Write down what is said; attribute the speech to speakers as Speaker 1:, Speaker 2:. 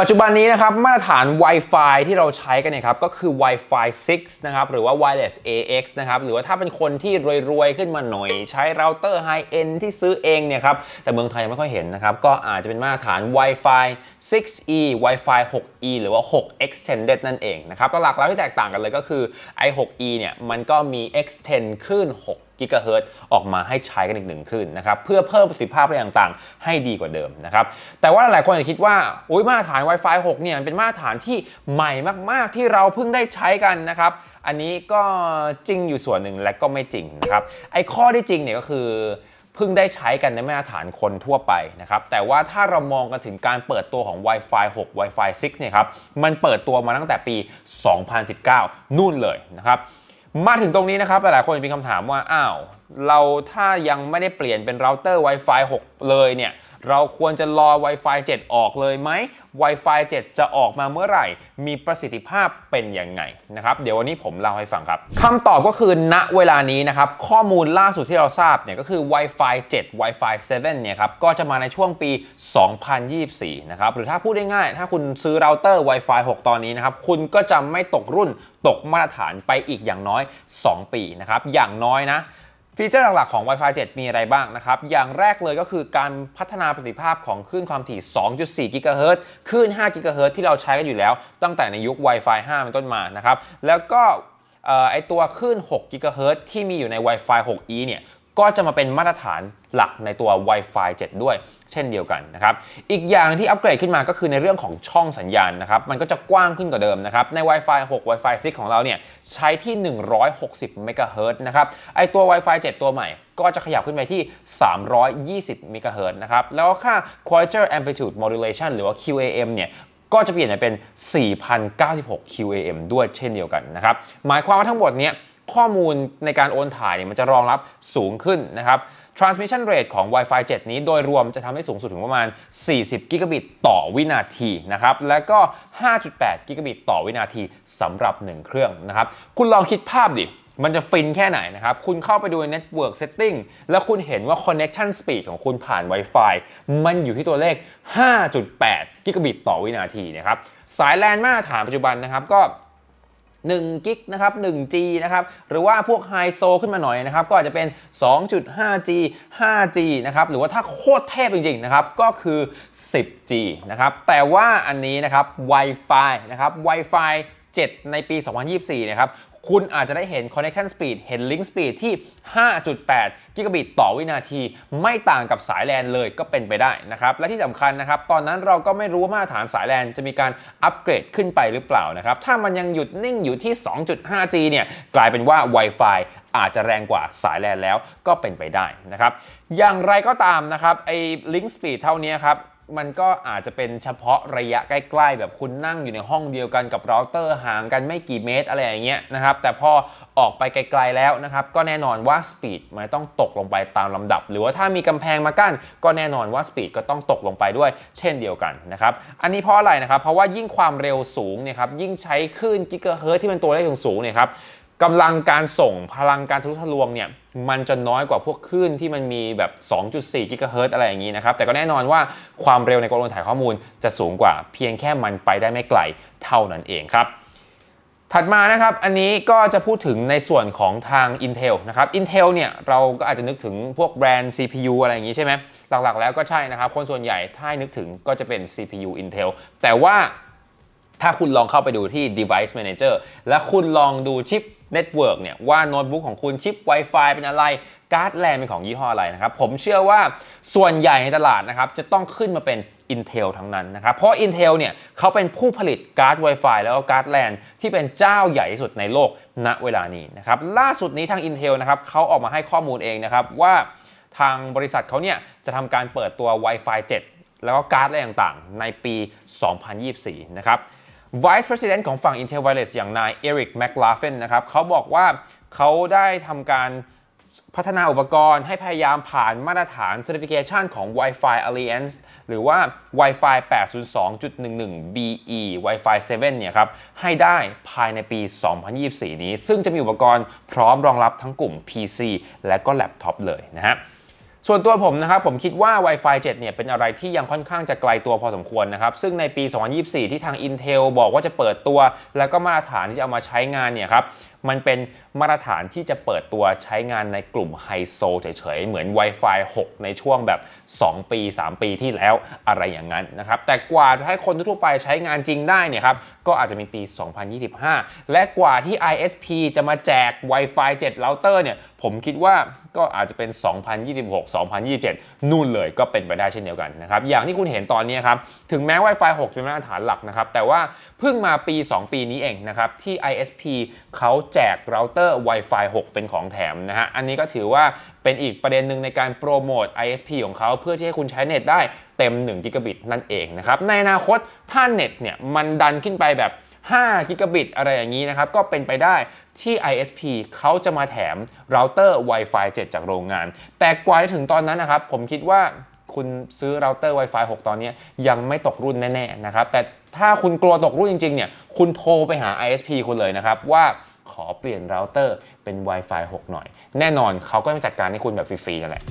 Speaker 1: ปัจจุบันนี้นะครับมาตรฐาน Wi-Fi ที่เราใช้กันเนี่ยครับก็คือ Wi-Fi 6 นะครับหรือว่า Wireless AX นะครับหรือว่าถ้าเป็นคนที่รวยๆ ขึ้นมาหน่อย ใช้เราเตอร์ High End ที่ซื้อเองเนี่ยครับแต่เมืองไทยยังไม่ค่อยเห็นนะครับก็อาจจะเป็นมาตรฐาน Wi-Fi 6E Wi-Fi 6E หรือว่า 6 Extended นั่นเองนะครับหลักๆแล้วที่แตกต่างกันเลยก็คือไอ้ 6E เนี่ยมันก็มี extend คลื่น6กิกะเฮิรต์ออกมาให้ใช้กันอีกหนึ่งคลื่นนะครับเพื่อเพิ่มประสิทธิภาพอะไรต่างๆ ให้ดีกว่าเดิมนะครับแต่ว่าหลายคนอาจจะคิดว่าอุ้ยมาตรฐาน Wi-Fi 6 เนี่ยเป็นมาตรฐานที่ใหม่มากๆที่เราเพิ่งได้ใช้กันนะครับอันนี้ก็จริงอยู่ส่วนหนึ่งและก็ไม่จริงนะครับไอ้ข้อที่จริงเนี่ยก็คือเพิ่งได้ใช้กันในมาตรฐานคนทั่วไปนะครับ แต่ว่าถ้าเรามองกันถึงการเปิดตัวของ Wi-Fi 6 Wi-Fi 6 เนี่ยครับ มันเปิดตัวมาตั้งแต่ปี 2019 นู่นเลยนะครับ มาถึงตรงนี้นะครับหลายคนมีคำถามว่าอ้าวเราถ้ายังไม่ได้เปลี่ยนเป็นเราเตอร์ Wi-Fi 6 เลยเนี่ย เราควรจะรอ Wi-Fi 7 ออกเลยไหม Wi-Fi 7 จะออกมาเมื่อไหร่ มีประสิทธิภาพเป็นยังไงนะครับเดี๋ยววันนี้ผมเล่าให้ฟังครับคำตอบก็คือณเวลานี้นะครับ ข้อมูลล่าสุดที่เราทราบเนี่ยก็คือ Wi-Fi 7 Wi-Fi 7 เนี่ยครับก็จะมาในช่วงปี 2024 นะครับหรือถ้าพูดได้ง่ายๆถ้าคุณซื้อเราเตอร์ Wi-Fi 6 ตอนนี้นะครับคุณก็จะไม่ตกรุ่น ตกมาตรฐานไปอีกอย่างน้อย 2 ปีนะครับ อย่างน้อยนะฟีเจอร์หลัก ๆ ของ Wi-Fi 7 มีอะไรบ้างนะครับ อย่างแรกเลยก็คือการพัฒนาประสิทธิภาพของคลื่นความถี่ 2.4 GHz คลื่น 5 GHz ที่เราใช้กันอยู่แล้ว ตั้งแต่ในยุค Wi-Fi 5 เป็นต้นมานะครับ แล้วก็ไอตัวคลื่น 6 GHz ที่มีอยู่ใน Wi-Fi 6E เนี่ย ก็จะมาเป็นมาตรฐานหลักในตัว Wi-Fi 7 ด้วย เช่นเดียวกันนะครับ อีกอย่างที่อัปเกรดขึ้นมาก็คือในเรื่องของช่องสัญญาณนะครับ มันก็จะกว้างขึ้นกว่าเดิมนะครับ ใน Wi-Fi 6 Wi-Fi 6 ของเราเนี่ยใช้ที่ 160 MHz นะครับ ไอตัว Wi-Fi 7 ตัวใหม่ก็จะขยับขึ้นไปที่ 320 MHz นะครับ แล้วค่า Quasar Amplitude Modulation หรือว่า QAM เนี่ยก็จะเปลี่ยนเป็น 4,096 QAM ด้วยเช่นเดียวกันนะครับ หมายความว่าทั้งหมดเนี้ย ข้อมูลในการโอนถ่ายเนี่ยมันจะรองรับสูงขึ้นนะครับ transmission rate ของ Wi-Fi 7 นี้โดยรวมจะทำให้สูงสุดถึงประมาณ 40 กิกะบิตต่อวินาทีนะครับ แล้วก็ 5.8 กิกะบิตต่อวินาทีสำหรับ 1 เครื่องนะครับ คุณลองคิดภาพดิ มันจะฟินแค่ไหนนะครับ คุณเข้าไปดูใน Network Setting แล้วคุณเห็นว่า Connection Speed ของคุณผ่าน Wi-Fi มันอยู่ที่ตัวเลข 5.8 กิกะบิตต่อวินาทีนะครับ สายแลนมาตรฐานปัจจุบันนะครับก็ 1กิกนะครับ 1G นะครับ หรือว่าพวกไฮโซขึ้นมาหน่อยนะครับ ก็อาจจะเป็น 2.5G 5G นะครับ หรือว่าถ้าโคตรเทพจริงๆนะครับ ก็คือ 10G นะครับ แต่ว่าอันนี้นะครับ Wi-Fi นะครับ Wi-Fi 7 ในปี 2024 นะครับ คุณอาจจะได้เห็น connection speed เห็น link speed ที่ 5.8 กิกะบิตต่อวินาที ไม่ต่างกับสายแลนเลยก็เป็นไปได้นะครับ และที่สำคัญนะครับ ตอนนั้นเราก็ไม่รู้ว่ามาตรฐานสายแลนจะมีการอัปเกรดขึ้นไปหรือเปล่านะครับ ถ้ามันยังหยุดนิ่งอยู่ที่ 2.5G เนี่ยกลายเป็นว่า Wi-Fi อาจจะแรงกว่าสายแลนแล้วก็เป็นไปได้นะครับ อย่างไรก็ตามนะครับไอ้ link speed เท่านี้ครับ มันก็อาจจะเป็นเฉพาะระยะใกล้ๆ แบบคุณนั่งอยู่ในห้องเดียวกันกับเราเตอร์ห่างกันไม่กี่เมตรอะไรอย่างเงี้ยนะครับแต่พอออกไปไกลๆแล้วนะครับก็แน่นอนว่าสปีดมันต้องตกลงไปตามลำดับ หรือว่าถ้ามีกำแพงมากั้น ก็แน่นอนว่าสปีดก็ต้องตกลงไปด้วยเช่นเดียวกันนะครับอันนี้เพราะอะไรนะครับเพราะว่ายิ่งความเร็วสูงเนี่ยครับยิ่งใช้คลื่นกิกะเฮิรตซ์ที่เป็นตัวเลขสูงเนี่ยครับ กำลังการส่งพลังการทะลุทะลวงเนี่ยมันจะน้อยกว่าพวกคลื่นที่มันมีแบบ 2.4 กิกะเฮิรตอะไรอย่างนี้นะครับ แต่ก็แน่นอนว่าความเร็วในการโอนถ่ายข้อมูลจะสูงกว่าเพียงแค่มันไปได้ไม่ไกลเท่านั้นเองครับ ถัดมานะครับ อันนี้ก็จะพูดถึงในส่วนของทาง Intel นะครับ Intel เนี่ยเราก็อาจจะนึกถึงพวกแบรนด์ CPU อะไรอย่างนี้ใช่ไหมหลักๆ แล้วก็ใช่นะครับ คนส่วนใหญ่ถ้าให้นึกถึงก็จะเป็น CPU Intel แต่ว่า ถ้าคุณลองเข้าไปดูที่ device manager และคุณลองดูชิป network เนี่ยว่าโน้ตบุ๊กของคุณชิป Wi-Fi เป็นอะไร การ์ดแลนเป็นของยี่ห้ออะไรนะครับ ผมเชื่อว่าส่วนใหญ่ในตลาดนะครับ จะต้องขึ้นมาเป็น Intel ทั้งนั้นนะครับ เพราะ Intel เนี่ยเขาเป็นผู้ผลิตการ์ด Wi-Fi แล้วก็การ์ดแลนที่เป็นเจ้าใหญ่ที่สุดในโลกณเวลานี้นะครับล่าสุดนี้ทาง Intel นะครับเขาออกมาให้ข้อมูลเองนะครับว่าทางบริษัทเขาเนี่ยจะทำการเปิดตัว Wi-Fi 7 แล้วก็การ์ดอะไรต่างๆ ในปี 2024 นะครับ Vice President ของฝั่ง Intel Wireless อย่างนายเอริกแม l ลาเฟนนะครับเขาบอกว่าเขาได้ทำการพัฒนาอุปกรณ์ให้พยายามผ่านมาตรฐาน Certification ของ Wi-Fi Alliance หรือว่า Wi-Fi 802.11 BE Wi-Fi 7 เนี่ยครับ ให้ได้ภายในปี 2024 นี้ ซึ่งจะมีอุปกรณ์พร้อมรองรับทั้งกลุ่ม PC และก็แล็ปท็อปเลยนะฮะ ส่วนตัวผมนะครับผมคิดว่า Wi-Fi 7 เนี่ยเป็นอะไรที่ยังค่อนข้างจะไกลตัวพอสมควรนะครับ ซึ่งในปี 2024 ที่ทาง Intel บอกว่าจะเปิดตัว แล้วก็มาตรฐานที่จะเอามาใช้งานเนี่ยครับ มันเป็นมาตรฐานที่จะเปิดตัวใช้งานในกลุ่มไฮโซเฉยๆ เหมือน Wi-Fi 6 ในช่วงแบบ 2 ปี 3 ปีที่แล้วอะไรอย่างนั้นนะครับ แต่กว่าจะให้คนทั่วไปใช้งานจริงได้เนี่ยครับ ก็อาจจะมีปี 2025 และกว่าที่ ISP จะมาแจก Wi-Fi 7 เราเตอร์เนี่ย ผมคิดว่าก็อาจจะเป็น 2026 2027 นู่นเลยก็เป็นไปได้เช่นเดียวกันนะครับ อย่างที่คุณเห็นตอนนี้ครับ ถึงแม้ Wi-Fi 6 จะเป็นมาตรฐานหลักนะครับ แต่ว่าเพิ่งมาปี 2 ปีนี้เองนะครับ ที่ ISP เขาแจกเราเตอร์ Wi-Fi 6 เป็นของแถมนะฮะ อันนี้ก็ถือว่าเป็นอีกประเด็นหนึ่งในการโปรโมท ISP ของเขาเพื่อที่ให้คุณใช้เน็ตได้เต็ม1 g b นั่นเองนะครับ ในอนาคตถ้าเน็ตเนี่ยมันดันขึ้นไปแบบ5กิกะบิตอะไรอย่างนี้นะครับ ก็เป็นไปได้ที่ ISP เขาจะมาแถมเราเตอร์ Wi-Fi 7 จากโรงงาน แต่กว่าจะถึงตอนนั้นนะครับ ผมคิดว่าคุณซื้อเราเตอร์ Wi-Fi 6 ตอนนี้ยังไม่ตกรุ่นแน่ ๆ นะครับ แต่ถ้าคุณกลัวตกรุ่นจริง ๆ เนี่ย คุณโทรไปหา ISP คุณเลยนะครับว่า ขอเปลี่ยนเราเตอร์เป็น Wi-Fi 6 หน่อย แน่นอนเขาก็จะจัดการให้คุณแบบฟรีๆนั่นแหละ